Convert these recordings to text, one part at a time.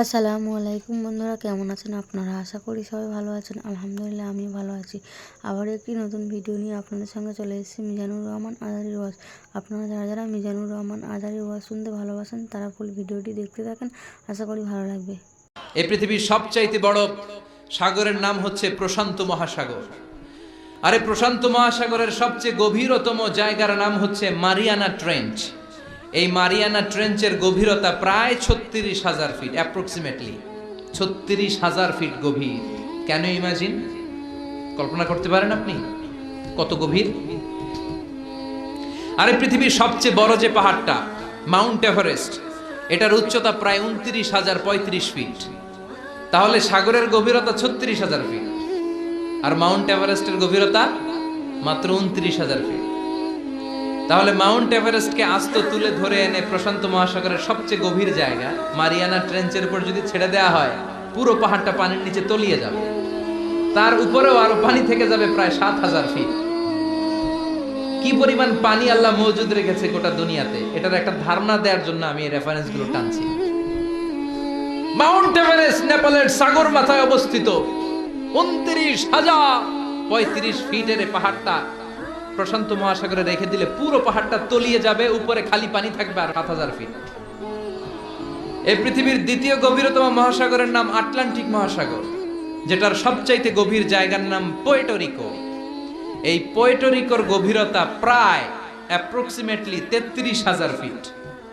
আসসালামু আলাইকুম বন্ধুরা, কেমন আছেন আপনারা? আশা করি সবাই ভালো আছেন। আলহামদুলিল্লাহ আমি ভালো আছি। আবার একটি নতুন ভিডিও নিয়ে আপনাদের সঙ্গে চলে এসেছি, মিজানুর রহমান আজারি ওয়াজ। আপনারা যারা যারা মিজানুর রহমান আজারি ওয়াজ শুনতে ভালোবাসেন, তারা ফুল ভিডিওটি দেখতে থাকেন। আশা করি ভালো লাগবে। এই পৃথিবীর সবচাইতে বড় সাগরের নাম হচ্ছে প্রশান্ত মহাসাগর। আরে প্রশান্ত মহাসাগরের সবচেয়ে গভীরতম জায়গার নাম হচ্ছে মারিয়ানা ট্রেঞ্চ। এই মারিয়ানা ট্রেঞ্চের গভীরতা প্রায় ছত্রিশ হাজার ফিট অ্যাপ্রক্সিমেটলি ছত্রিশ হাজার ফিট গভীর। কেন ইমাজিন কল্পনা করতে পারেন আপনি? কত গভীর? আর পৃথিবীর সবচেয়ে বড় যে পাহাড়টা, মাউন্ট এভারেস্ট, এটার উচ্চতা প্রায় উনত্রিশ হাজার পঁয়ত্রিশ ফিট তাহলে সাগরের গভীরতা ছত্রিশ হাজার ফিট আর মাউন্ট এভারেস্টের গভীরতা মাত্র উনত্রিশ হাজার ফিট তাহলে মাউন্ট এভারেস্টকে আস্ত তুলে ধরে এনে প্রশান্ত মহাসাগরের সবচেয়ে গভীর জায়গা মারিয়ানা ট্রেঞ্চের উপর যদি ছেড়ে দেওয়া হয়, পুরো পাহাড়টা পানির নিচে তলিয়ে যাবে। তার উপরেও আরও পানি থেকে যাবে প্রায় সাত হাজার ফিট কি পরিমাণ পানি আল্লাহ মজুদ রেখেছে গোটা দুনিয়াতে, এটার একটা ধারণা দেওয়ার জন্য আমি এই রেফারেন্সগুলো টানছি। মাউন্ট এভারেস্ট নেপালের সাগর মাথায় অবস্থিত। উনত্রিশ হাজার পঁয়ত্রিশ ফিটের পাহাড়টা প্রশান্ত মহাসাগরে রেখে দিলে পুরো পাহাড়টা তলিয়ে যাবে, উপরে খালি পানি থাকবে আর সাত হাজার ফিট এই পৃথিবীর দ্বিতীয় গভীরতম মহাসাগরের নাম আটলান্টিক মহাসাগর, যেটার সবচাইতে গভীর জায়গার নাম পোয়েটোরিকো এই পোয়েটোরিকোর গভীরতা প্রায় অ্যাপ্রক্সিমেটলি তেত্রিশ হাজার ফিট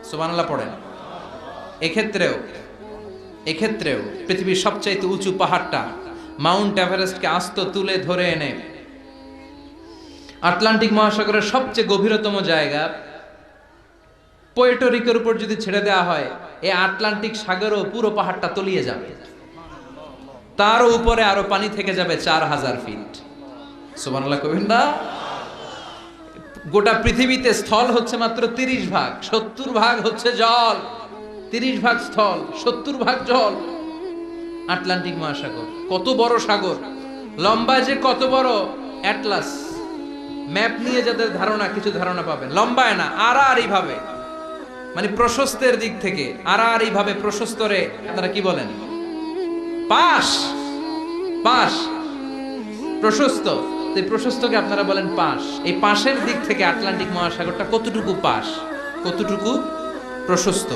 সুবানাল্লাহ পড়েন। এক্ষেত্রেও এক্ষেত্রেও পৃথিবীর সবচাইতে উঁচু পাহাড়টা মাউন্ট এভারেস্টকে আস্ত তুলে ধরে এনে আটলান্টিক মহাসাগরের সবচেয়ে গভীরতম জায়গা পোয়েটোরিকের উপর যদি ছেড়ে দেওয়া হয় এই আটলান্টিক সাগরও পুরো পাহাড়টা তলিয়ে যাবে। তার উপরে আরও পানি থেকে যাবে চার হাজার ফিট। সুবানাল্লাহ গোটা পৃথিবীতে স্থল হচ্ছে মাত্র তিরিশ ভাগ, সত্তর ভাগ হচ্ছে জল। তিরিশ ভাগ স্থল, সত্তর ভাগ জল। আটলান্টিক মহাসাগর, কত বড় সাগর? লম্বা যে কত বড়? অ্যাটলাস। ম্যাপ নিয়ে যাদের ধারণা, কিছু ধারণা পাবেন। লম্বায় না, আড়াআড়ি ভাবে। মানে প্রশস্তের দিক থেকে আর আড়াআড়ি ভাবে প্রশস্তরে, আপনারা কি বলেন? পাশ! পাশ! প্রশস্ত। এই প্রশস্তকে আপনারা বলেন পাশ। এই পাশের দিক থেকে আটলান্টিক মহাসাগরটা কতটুকু পাশ? কতটুকু প্রশস্ত?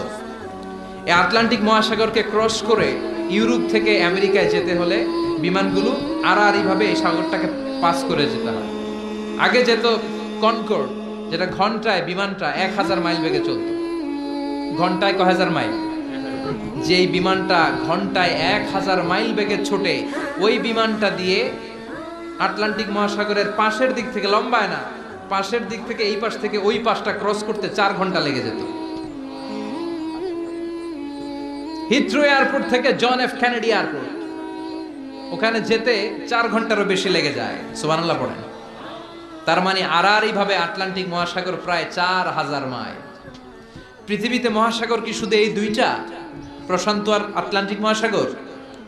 এই আটলান্টিক মহাসাগরকে ক্রস করে ইউরোপ থেকে আমেরিকায় যেতে হলে বিমানগুলো আড়াআড়ি ভাবে এই সাগরটাকে পাস করে যেতে হয়। আগে যেত কনকর্ড, যেটা ঘন্টায়, বিমানটা এক হাজার মাইল বেগে চলত। ঘন্টায় ক হাজার মাইল? যেই বিমানটা ঘন্টায় এক হাজার মাইল বেগে ছোটে, ওই বিমানটা দিয়ে আটলান্টিক মহাসাগরের পাশের দিক থেকে লম্বায় না, পাশের দিক থেকে, এই পাশ থেকে ওই পাশটা ক্রস করতে চার ঘণ্টা লেগে যেত। হিথ্রো এয়ারপোর্ট থেকে জন এফ ক্যানেডি এয়ারপোর্ট। ওখানে যেতে চার ঘন্টারও বেশি লেগে যায়। সুবানাল্লাহ পড়েন। তার মানে আড়াআড়ি ভাবে আটলান্টিক মহাসাগর প্রায় চার হাজার মাইল। পৃথিবীতে মহাসাগর কি শুধু এই দুইটা? প্রশান্ত আর আটলান্টিক মহাসাগর?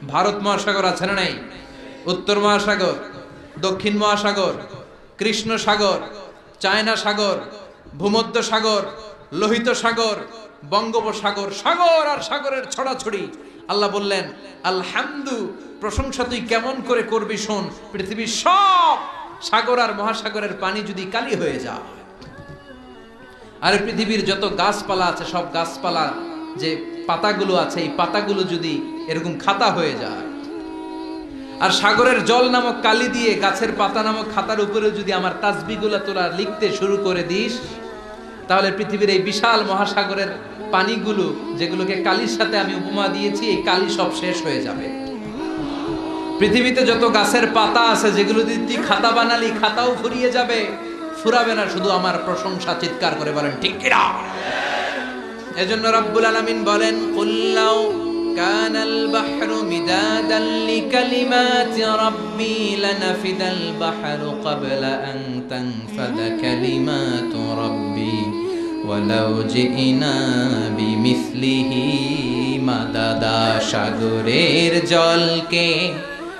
ভারত মহাসাগর আছে না নাই? উত্তর মহাসাগর, দক্ষিণ মহাসাগর, কৃষ্ণ সাগর, চায়না সাগর, ভূমধ্য সাগর, লোহিত সাগর, বঙ্গোপসাগর, সাগর আর সাগরের ছড়াছড়ি। আল্লাহ বললেন, আলহামদু, প্রশংসা তুই কেমন করে করবি শোন, পৃথিবীর সব সাগর আর মহাসাগরের পানি যদি কালি হয়ে যায়, আর পৃথিবীর যত গাছপালা আছে, সব গাছপালা যে পাতাগুলো আছে, এই পাতাগুলো যদি এরকম খাতা হয়ে যায়, আর সাগরের জল নামক কালি দিয়ে গাছের পাতা নামক খাতার উপরে যদি আমার তাসবিগুলো তোরা লিখতে শুরু করে দিস, তাহলে পৃথিবীর এই বিশাল মহাসাগরের পানিগুলো যেগুলোকে কালির সাথে আমি উপমা দিয়েছি, এই কালি সব শেষ হয়ে যাবে। পৃথিবীতে যত গাছের পাতা আছে যেগুলো যদি তুই খাতা বানালি খাতাও ফুরিয়ে যাবে ফুরাবে না শুধু আমার প্রশংসা চিৎকার করে বলেন ঠিক কিনা এজন্য রব্বুল আলামিন বলেন কুল্লাউ كان البحر مدادا لكلمات ربي لنفد البحر قبل أن تنفذ كلمات ربي ولو جئنا بمثله مددا সাগরের জলকে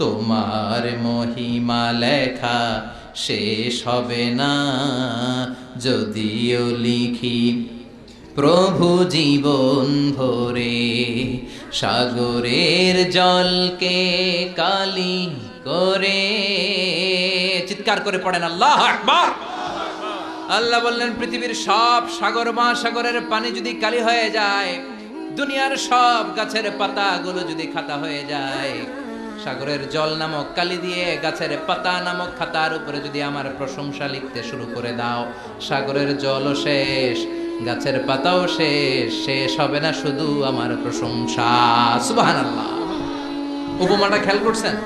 তোমার মহিমা লেখা শেষ হবে না। যদিও লিখি, প্রভু জীবন ভরে সাগরের জলকে কালি করে। চিৎকার করে পড়েন, আল্লাহ আল্লাহ বললেন, পৃথিবীর সব সাগর মহাসাগরের পানি যদি কালি হয়ে যায়, দুনিয়ার সব গাছের পাতাগুলো যদি খাতা হয়ে যায় সাগরের জল নামক কালি দিয়ে গাছের পাতা নামক খাতার উপরে যদি আমার প্রশংসা লিখতে শুরু করে দাও, সাগরের জলও শেষ, গাছের পাতাও শেষ শেষ হবে না শুধু আমার প্রশংসা। সুবহানাল্লাহ। উপমাটা খেয়াল করছেন?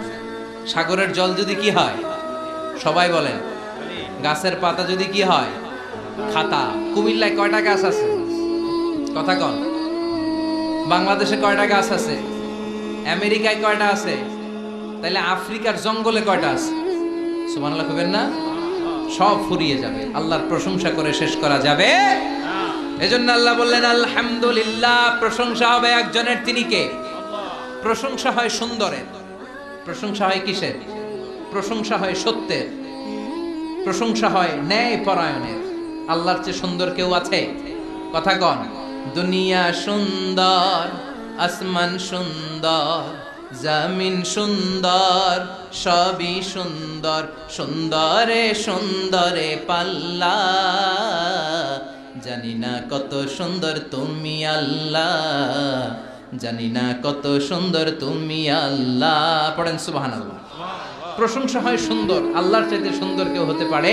সাগরের জল যদি কি হয়? সবাই বলেন, গাছের পাতা যদি কি হয়? খাতা। কুমিল্লায় কয়টা গাছ আছে? কথা কন। বাংলাদেশে কয়টা গাছ আছে? আমেরিকায় কয়টা আছে? তাহলে আফ্রিকার জঙ্গলে কয়টা আছে? সুবহানাল্লাহ কবেন না? সব ফুরিয়ে যাবে। আল্লাহর প্রশংসা করে শেষ করা যাবে। এজন্য আল্লাহ বললেন, আলহামদুলিল্লাহ, প্রশংসা হবে একজনের, তিনি কে? প্রশংসা হয় সুন্দরের। প্রশংসা হয় কিসের? প্রশংসা হয় সত্যের। প্রশংসা হয় ন্যায় পরায়ণের আল্লাহর চেয়ে সুন্দর কেউ আছে? কথা কন। দুনিয়া সুন্দর, আসমান সুন্দর জামিন সুন্দর, সবই সুন্দর, সুন্দরে সুন্দরে পাল্লা। জানি না কত সুন্দর তুমি আল্লাহ, জানি না কত সুন্দর তুমি আল্লাহ। পড়েন সুবহানাল্লাহ। প্রশংসা হয় সুন্দর, আল্লাহর চাইতে সুন্দর কেউ হতে পারে